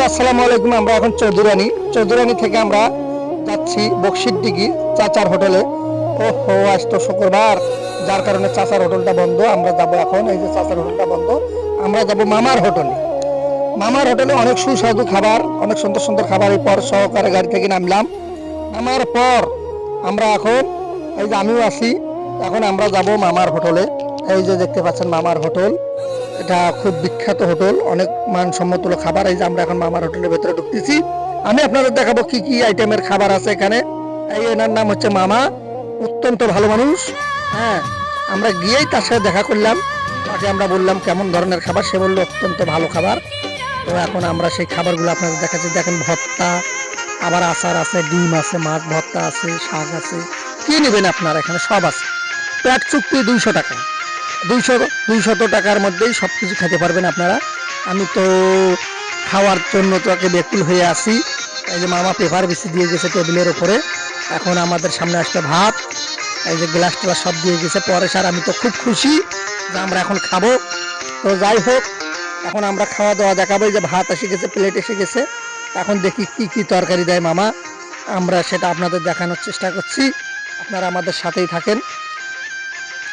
গাছ আসসালামু আলাইকুম। আমরা এখন চৌধুরানী। চৌধুরানী থেকে আমরা যাচ্ছি বক্সির দিঘি চাচার হোটেলে। ও হো আজ তো শুক্রবার। যার কারণে চাচার হোটেলটা বন্ধ। আমরা যাব এখন, এই যে চাচার হোটেলটা বন্ধ। আমরা যাব মামার হোটেলে। মামার হোটেলে অনেক সুস্বাদু খাবার, অনেক সুন্দর সুন্দর খাবার। এই পর সহকারে গাড়ি থেকে নামলাম। নামার পর আমরা এখন, এই যে আমিও আছি এখন আমরা যাব মামার হোটেলে। এই যে দেখতে পাচ্ছেন মামার হোটেল। এটা খুব বিখ্যাত হোটেল, অনেক মানসম্মত খাবার। এই যে আমরা এখন মামার হোটেলের ভেতরে ঢুকতেছি। আমি আপনাদের দেখাবো কি কি আইটেমের খাবার আছে এখানে। এই এনার নাম হচ্ছে মামা, অত্যন্ত ভালো মানুষ। হ্যাঁ আমরা গিয়েই তার সাথে দেখা করলাম। তাকে আমরা বললাম কেমন ধরনের খাবার, সে বলল অত্যন্ত ভালো খাবার। তো এখন আমরা সেই খাবারগুলো আপনাদের দেখাচ্ছি। দেখেন ভর্তা, আবার আচার আছে, ডিম আছে, মাছ, ভর্তা আছে, শাক আছে। কি নেবেন আপনার এখানে? সব আছে। পেট চুক্তি দুইশো টাকা। দুইশো দুইশত টাকার মধ্যেই সব কিছু খেতে পারবেন আপনারা। আমি তো খাওয়ার জন্য তো একে বেকুল হয়ে আসি এই যে মামা পেপার বেশি দিয়ে গেছে টেবিলের উপরে। এখন আমাদের সামনে আসলে ভাত। এই যে গ্লাস টেলাস সব দিয়ে গেছে। পরে স্যার, আমি তো খুব খুশি যে আমরা এখন খাব। তো যাই হোক, এখন আমরা খাওয়া দাওয়া দেখাবো। যে ভাত এসে গেছে, প্লেট এসে গেছে। এখন দেখি কি কি তরকারি দেয় মামা। আমরা সেটা আপনাদের দেখানোর চেষ্টা করছি। আপনারা আমাদের সাথেই থাকেন।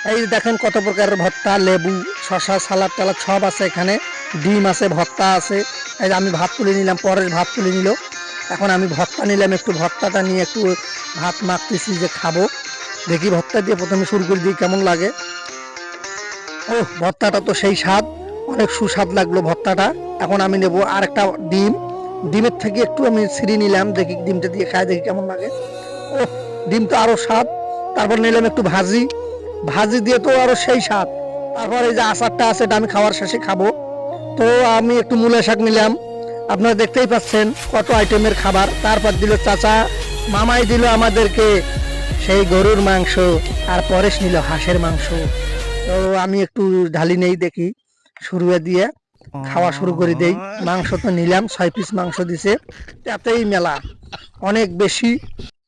এই দেখেন কত প্রকারের ভর্তা, লেবু শশা সালাদ টালাদ সব আছে এখানে। ডিম আছে, ভর্তা আছে। এই আমি ভাত তুলে নিলাম, পরের ভাত তুলে নিল। এখন আমি ভর্তা নিলাম, একটু ভর্তাটা নিয়ে একটু ভাত মাখতেছি যে খাব। দেখি ভর্তা দিয়ে প্রথমে শুরু করে দিই কেমন লাগে। ও ভর্তাটা তো সেই স্বাদ। অনেক সুস্বাদ লাগল ভর্তাটা। এখন আমি নেব আর একটা ডিম। ডিমের থেকে একটু আমি ছিঁড়ে নিলাম, দেখি ডিমটা দিয়ে খাই, দেখি কেমন লাগে। ও ডিম তো আরও স্বাদ। তারপর নিলাম একটু ভাজি। ভাজি দিয়ে তো আরও সেই স্বাদ। তারপর এই যে আচারটা আছে, এটা আমি খাওয়ার শেষে খাব। তো আমি একটু মূলা শাক নিলাম। আপনারা দেখতেই পাচ্ছেন কত আইটেমের খাবার। তারপর দিল চাচা, মামাই দিল আমাদেরকে সেই গরুর মাংস, আর পরেশ নিল হাঁসের মাংস। তো আমি একটু ঢালি নেই দেখি, শুরু দিয়ে খাওয়া শুরু করে দেই। মাংস তো নিলাম, ছয় পিস মাংস দিছে। তাতেই মেলা, অনেক বেশি।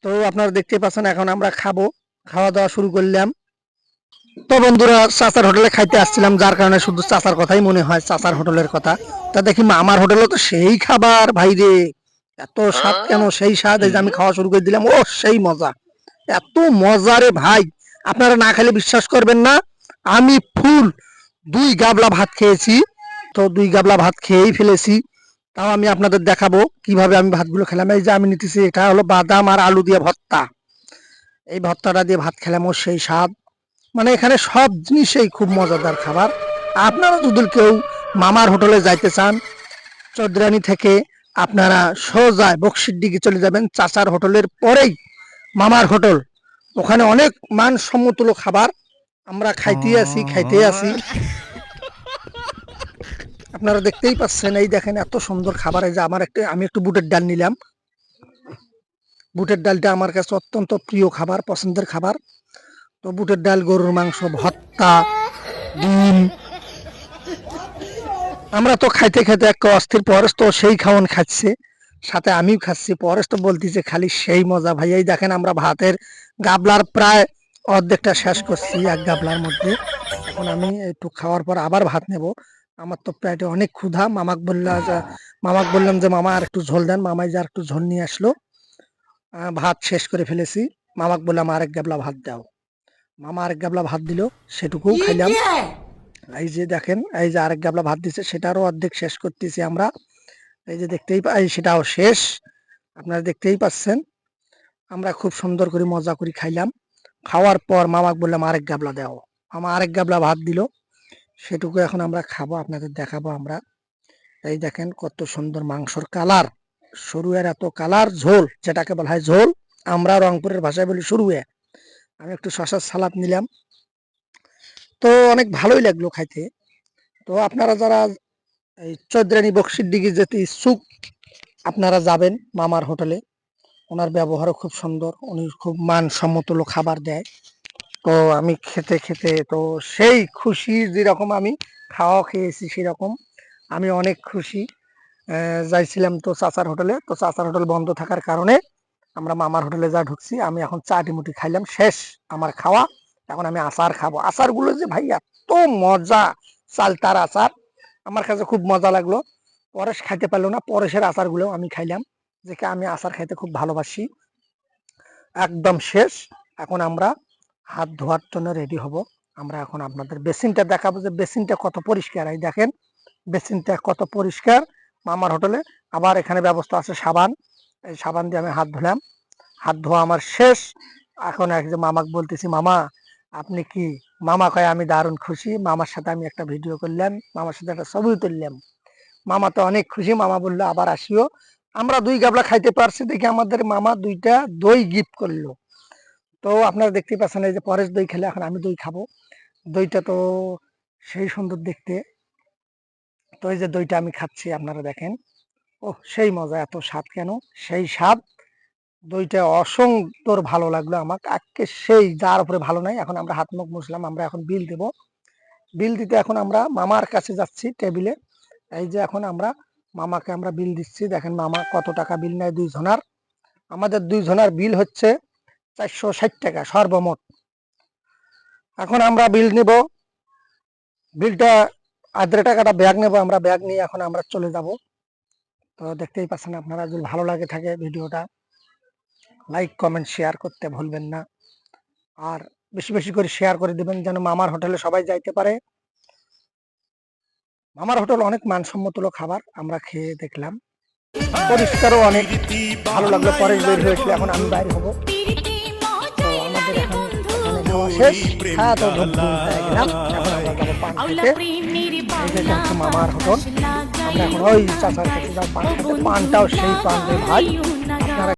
তো আপনারা দেখতে পাচ্ছেন, এখন আমরা খাব। খাওয়া দাওয়া শুরু করলাম। তো বন্ধুরা চাচার হোটেলে খাইতে আসছিলাম যার কারণে শুধু চাচার কথাই মনে হয় চাচার হোটেলের কথা। তা দেখি আমার হোটেলে তো সেই খাবার ভাই রে। এত স্বাদ কেন? সেই স্বাদ এই যে আমি খাওয়া শুরু করে দিলাম ও সেই মজা। এত মজা রে ভাই। আপনারা না খেলে বিশ্বাস করবেন না আমি ফুল দুই গাবলা ভাত খেয়েছি। তো দুই গাবলা ভাত খেয়েই ফেলেছি। তাও আমি আপনাদের দেখাবো কীভাবে আমি ভাতগুলো খেলাম। এই যে আমি নিতেছি এটা হলো বাদাম আর আলু দিয়ে ভর্তা। এই ভর্তাটা দিয়ে ভাত খেলাম ও সেই স্বাদ। মানে এখানে সব জিনিসেই খুব মজাদার খাবার। আপনারা যদি কেউ মামার হোটেলে যাইতে চান চৌধুরানী থেকে আপনারা সোজা বক্সির দিকে চলে যাবেন, চাচার হোটেলের পরেই মামার হোটেল। ওখানে অনেক মানসম্মত খাবার। আমরা খাইতে আসি খাইতে আসি আপনারা দেখতেই পাচ্ছেন, এই দেখেন এত সুন্দর খাবার। এই যে আমার একটা আমি একটু বুটের ডাল নিলাম। বুটের ডালটা আমার কাছে অত্যন্ত প্রিয় খাবার, পছন্দের খাবার। তো বুটের ডাল, গরুর মাংস, ভর্তা, ডিম। আমরা তো খাইতে খাইতে এক অস্থির পরেশ তো সেই খাওয়ান খাচ্ছে, সাথে আমিও খাচ্ছি। পরেশ তো বলতেছে খালি সেই মজা ভাই। এই দেখেন আমরা ভাতের গাবলার প্রায় অর্ধেকটা শেষ করছি এক গাবলার মধ্যে। এখন আমি একটু খাওয়ার পর আবার ভাত নেব। আমার তো পেটে অনেক ক্ষুধা। মামাক বললাম মামাক বললাম যে, মামা, আর একটু ঝোল দেন। মামাই যে আর একটু ঝোল নিয়ে আসলো। ভাত শেষ করে ফেলেছি। মামাক বললাম, আরেক গাবলা ভাত দাও। মামা আরেক গাবলা ভাত দিল সেটুকুও খাইলাম। এই যে দেখেন এই যে আরেক গাবলা ভাত দিছে সেটারও অর্ধেক শেষ করতেছি আমরা। এই যে দেখতেই পা- এই সেটাও শেষ। আপনারা দেখতেই পাচ্ছেন আমরা খুব সুন্দর করে মজা করে খাইলাম। খাওয়ার পর মামাক বললাম আরেক গাবলা দাও। মামা আরেক গাবলা ভাত দিল সেটুকু এখন আমরা খাব আপনাদের দেখাবো আমরা। এই দেখেন কত সুন্দর মাংসর কালার সরুয়ের এত কালার ঝোল যেটাকে বলা হয় ঝোল। আমরা রংপুরের ভাষায় বলি সরুয়ে আমি একটু শশার সালাদ নিলাম। তো অনেক ভালোই লাগল খাইতে। তো আপনারা যারা এই চৌধুরানী বক্সির দিকে যেতে ইচ্ছুক, আপনারা যাবেন মামার হোটেলে। ওনার ব্যবহারও খুব সুন্দর, উনি খুব মানসম্মত খাবার দেয়। তো আমি খেতে খেতে তো সেই খুশি যেরকম আমি খাওয়া খেয়েছি সেরকম আমি অনেক খুশি। যাইছিলাম তো চাচার হোটেলে। তো চাচার হোটেল বন্ধ থাকার কারণে আমরা মামার হোটেলে যা ঢুকছি, আমি এখন চা টিমুটি খাইলাম, শেষ আমার খাওয়া। এখন আমি আচার খাব। আচারগুলো যে ভাই এত মজা, চালতার আচার, আমার কাছে খুব মজা লাগল। পরেশ খাইতে পারল না, পরেশের আচারগুলো আমি খাইলাম, যে কি আমি আচার খাইতে খুব ভালোবাসি। একদম শেষ। এখন আমরা হাত ধোয়ার জন্য রেডি হব। আমরা এখন আপনাদের বেসিনটা দেখাবো যে বেসিনটা কত পরিষ্কার। এই দেখেন বেসিনটা কত পরিষ্কার। মামার হোটেলে আবার এখানে ব্যবস্থা আছে সাবান। সাবান দিয়ে আমি হাত ধুলাম। হাত ধোয়া আমার শেষ। এখন এক যে মামাকে বলতেছি, মামা, আপনি কি? মামা কয়, আমি দারুণ খুশি। মামার সাথে আমি একটা ভিডিও করলাম। মামার সাথে একটা ছবি তুললাম। মামা তো অনেক খুশি। মামা বলল, আবার আসিও। আমরা দুই গাবলা খাইতে পারছি দেখি আমাদের মামা দুইটা দই গিফট করল। তো আপনারা দেখতে পাচ্ছেন এই যে পরেশ দই খেলে এখন আমি দই খাব। দইটা তো সেই সুন্দর দেখতে। তো এই যে দইটা আমি খাচ্ছি, আপনারা দেখেন। ও সেই মজা, এত স্বাদ কেন? সেই স্বাদ, দইটা অসংতর ভালো লাগল আমাকে। আজকে সেই, যার উপরে ভালো নাই, এখন আমরা হাত মুখ মুছলাম, আমরা এখন বিল দেব। বিল দিতে এখন আমরা মামার কাছে যাচ্ছি টেবিলে। এই যে এখন আমরা মামাকে আমরা বিল দিচ্ছি। দেখেন মামা কত টাকা বিল নেয় দুই জনার আমাদের দুই জনার বিল হচ্ছে চারশো ষাট টাকা সর্বমোট। এখন আমরা বিল নিব। বিলটা আদ্রে টাকাটা ব্যাগ নেব। আমরা ব্যাগ নিয়ে এখন আমরা চলে যাব। তো দেখতেই পাচ্ছেন আপনারা, যদি ভালো লাগে থাকে ভিডিওটা লাইক কমেন্ট শেয়ার করতে ভুলবেন না। আর বেশি বেশি করে শেয়ার করে দিবেন যেন মামার হোটেলে সবাই যাইতে পারে। মামার হোটেল অনেক মানসম্মত খাবার, আমরা খেয়ে দেখলাম। পরিষ্কারও অনেক, ভালো লাগল পরে বের হয়েছিল, এখন আমি বাইরে হব। তো আমাদের হয়ে মামার হোটেল। এখন ওই পান পানটাও সেই পান ভাই।